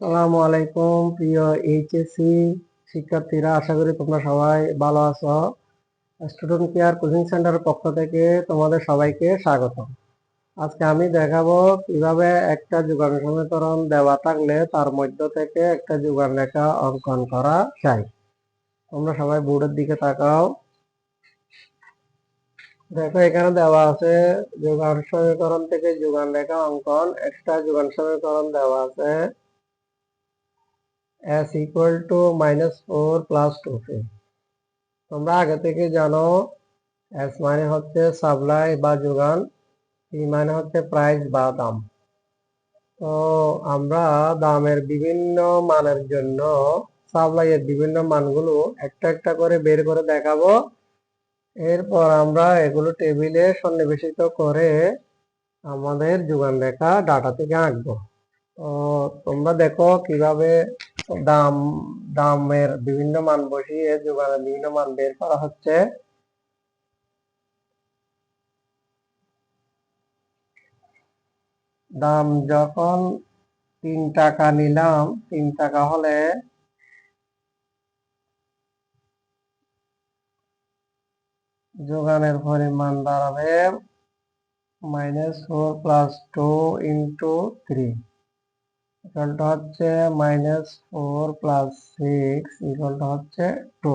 আসসালামু আলাইকুম, প্রিয় এইচএসসি শিক্ষার্থীরা, আশা করি তোমরা সবাই ভালো আছো। স্টুডেন্ট কেয়ার কোচিং সেন্টারের পক্ষ থেকে তোমাদের সবাইকে স্বাগত। আজকে আমি দেখাবো কীভাবে একটা যোগান সমীকরণ দেওয়া থাকলে তার মধ্য থেকে একটা যোগান রেখা অঙ্কন করা যায়। তোমরা সবাই বোর্ডের দিকে তাকাও। দেখো, এখানে দেওয়া আছে যোগান সমীকরণ থেকে যোগান রেখা অঙ্কন। একটা যোগান সমীকরণ দেওয়া আছে। S equal to minus four plus two P তোমরা আগে থেকে জানো, s মানে হচ্ছে সাপ্লাই বা যোগান, p মানে হচ্ছে প্রাইস বা দাম। তো আমরা দামের বিভিন্ন মানের জন্য সাপ্লাইয়ের বিভিন্ন মানগুলো একটা একটা করে বের করে দেখাবো। এরপর আমরা এগুলো টেবিলে সন্নিবেশিত করে আমাদের যোগান রেখা ডাটা থেকে আঁকবো। তো তোমরা দেখো কীভাবে দাম, দামের বিভিন্ন মান বসিয়ে যোগানের বিভিন্ন মান বের করা হচ্ছে। দাম যখন তিন টাকা নিলাম, তিন টাকা হলে যোগানের পরিমাণ দাঁড়াবে minus four plus two into three. ইকুয়ালটা হচ্ছে মাইনাস ফোর প্লাস সিক্স ইকুয়ালটা হচ্ছে টু।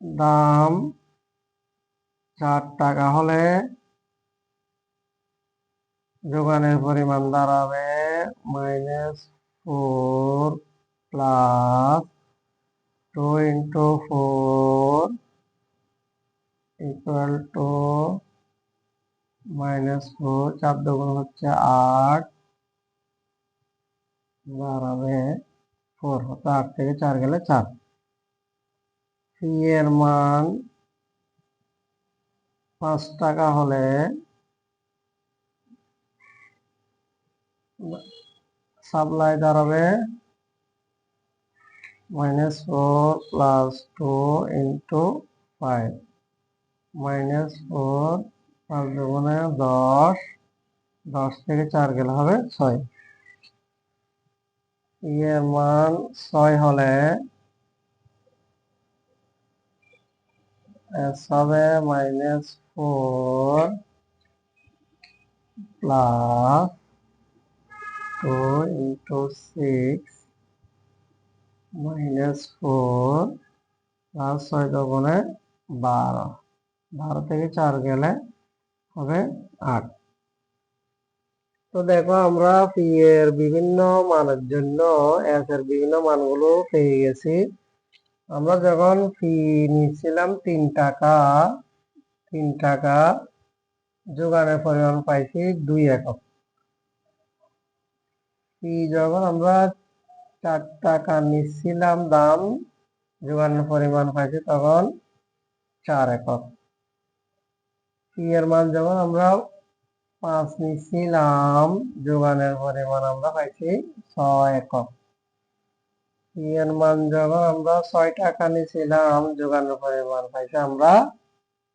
দাম চার টাকা হলে যোগানের পরিমাণ দাঁড়াবে minus four plus two into four equal to minus four, চার দুগুণ হচ্ছে আট, দাঁড়াবে ফোর হতো আট থেকে চার গেলে চার। ফি এর মান পাঁচ টাকা হলে সাপ্লাই দাঁড়াবে minus four plus two into five. Minus four পাঁচ দুগুণে দশ দশ থেকে চার গেলে হবে ছয়। এর মান ছয় হলে হবে minus four plus two into six minus four plus ছয় দুগুণে বারো। বারো থেকে চার গেলে হবে আট। তো দেখো আমরা পি এর বিভিন্ন মানের জন্য এস এর বিভিন্ন মানগুলো পেয়ে গেছি। আমরা যখন ফি নিচ্ছিলাম তিন টাকা তিন টাকা যোগানের পরিমাণ পাইছি দুই একক। ফি যখন আমরা চার টাকা নিচ্ছিলাম দাম যোগানের পরিমাণ পাইছি তখন চার একক। পি এর মান যখন আমরা পাঁচ নিচ্ছিলাম যোগানের পরিমাণ আমরা পাইছি ছয় একক। পি এর মান যখন আমরা ছয় টাকা নিয়েছিলাম, যোগানের পরিমাণ পাইছি আমরা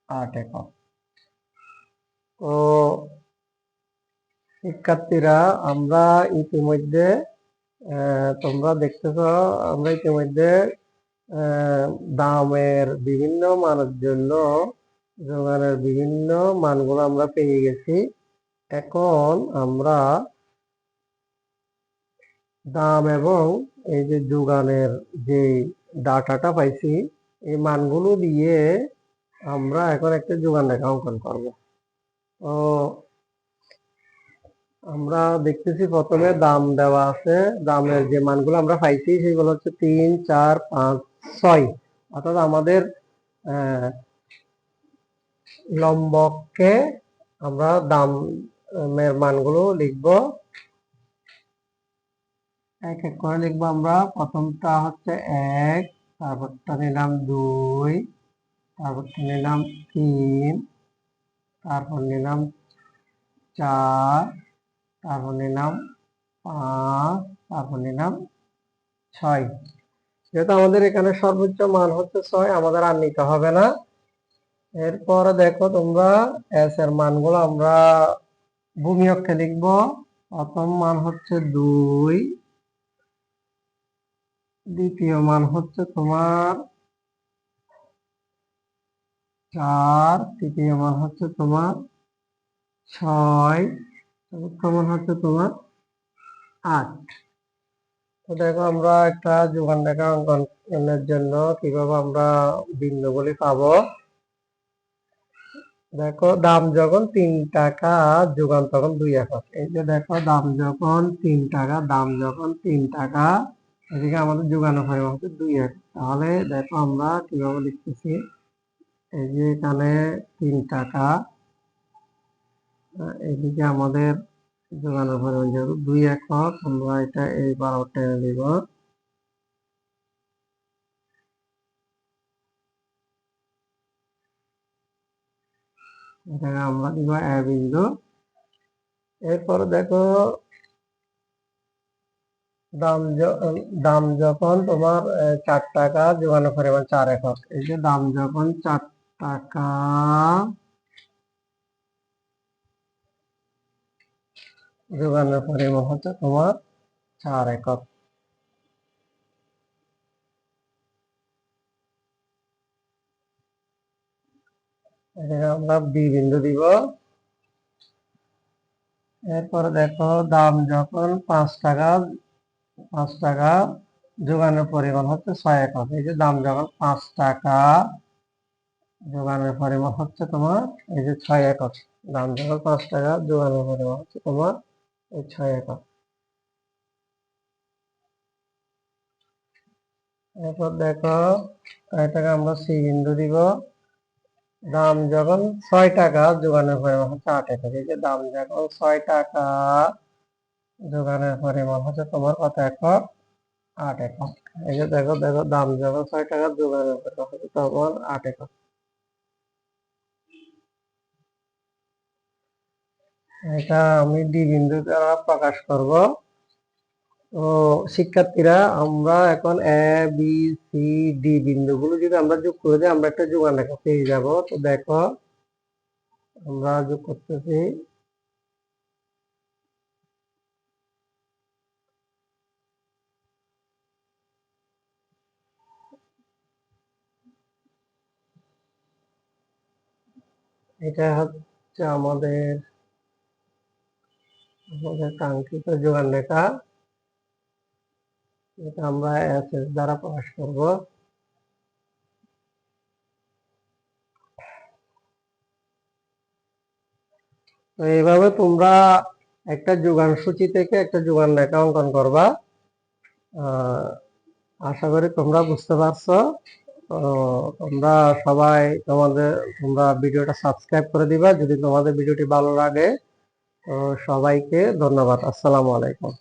আট একক। তো শিক্ষার্থীরা, আমরা ইতিমধ্যে তোমরা দেখতেছ, আমরা ইতিমধ্যে দামের বিভিন্ন মানের জন্য যোগানের বিভিন্ন মানগুলো আমরা পেয়ে গেছি। এখন আমরা দাম এবং এই যে যোগানের যে ডাটাটা পাইছি, এই মানগুলো দিয়ে আমরা এখন একটা যোগান রেখা অঙ্কন করব। তো আমরা দেখতেছি প্রথমে দাম দেওয়া আছে। দামের যে মানগুলো আমরা পাইছি, সেগুলো হচ্ছে তিন, চার, পাঁচ, ছয়। অর্থাৎ আমাদের লম্বককে আমরা দামের মানগুলো লিখব। এক এক করে লিখব আমরা। প্রথমটা হচ্ছে এক, তারপরটা নিলাম দুই, তারপরটা নিলাম তিন, তারপর নিলাম চার, তারপর নিলাম পাঁচ, তারপর নিলাম ছয়। যেহেতু আমাদের এখানে সর্বোচ্চ মান হচ্ছে ছয়, আমাদের আর নিতে হবে না। এরপরে দেখো তোমরা এস এর মানগুলো আমরা ভূমি অক্ষে লিখব। প্রথম মান হচ্ছে দুই। দ্বিতীয় মান হচ্ছে তোমার চার। তৃতীয় মান হচ্ছে তোমার ছয়। চতুর্থ মান হচ্ছে তোমার আট। তো দেখো আমরা একটা যোগান রেখা অঙ্কনের জন্য কীভাবে আমরা বিন্দুগুলি পাবো। দেখো, দাম যখন তিন টাকা, যোগান তখন দুই একক। এই যে দেখো, দাম যখন তিন টাকা, দাম যখন তিন টাকা, এদিকে আমাদের যোগানোর পরিমাণ হচ্ছে দুই একক। তাহলে দেখো আমরা কীভাবে লিখতেছি, এই যে এখানে তিন টাকা এদিকে আমাদের যোগানোর পরিমাণ দুই একক, আমরা এটা এইবার টেনে দিব এটাকে আমরা দিব এ বিন্দু। এরপরে দেখো, দাম দাম যখন তোমার চার টাকা যোগানোর পরিমাণ চার একক। এই যে দাম যখন চার টাকা যোগানোর পরিমাণ হচ্ছে তোমার চার একক। আমরা বি বিন্দু দিব। এরপরে দেখো, দাম যখন পাঁচ টাকা পাঁচ টাকা যোগানোর পরিমাণ হচ্ছে ছয় একক এই যে দাম যখন পাঁচ টাকা যোগানোর পরিমাণ হচ্ছে তোমার, এই যে ছয় একক দাম যখন পাঁচ টাকা যোগানোর পরিমাণ হচ্ছে তোমার, এই ছয় একক এরপর দেখো, কয় টাকা আমরা সি বিন্দু দিব? দাম যখন ছয় টাকা যোগানোর পরিমাণ হচ্ছে আট একক এই যে দাম যখন ছয় টাকা যোগানোর পরিমাণ হচ্ছে তোমার কত একক আট একক এই যে দেখো দেখো, দাম যখন ছয় টাকা যোগানোর পরিমাণ হচ্ছে তোমার আট একক এটা আমি ডি বিন্দু দ্বারা প্রকাশ করব। তো শিক্ষার্থীরা, আমরা এখন এ বি সি ডি বিন্দুগুলো যদি আমরা যোগ করে দিই, আমরা একটা যোগান রেখা পেয়ে যাব। তো দেখো, আমরা যোগ করতেছি। এটা হচ্ছে আমাদের আমাদের কাঙ্ক্ষিত যোগান রেখা। এটা আমরা দ্বারা প্রকাশ করব। তো এইভাবে তোমরা একটা যোগান সূচি থেকে একটা যোগান অঙ্কন করবা। আশা করি তোমরা বুঝতে পারছ। তোমরা সবাই তোমাদের, তোমরা ভিডিওটা সাবস্ক্রাইব করে দিবা যদি তোমাদের ভিডিওটি ভালো লাগে। তো সবাইকে ধন্যবাদ। আসসালামু আলাইকুম।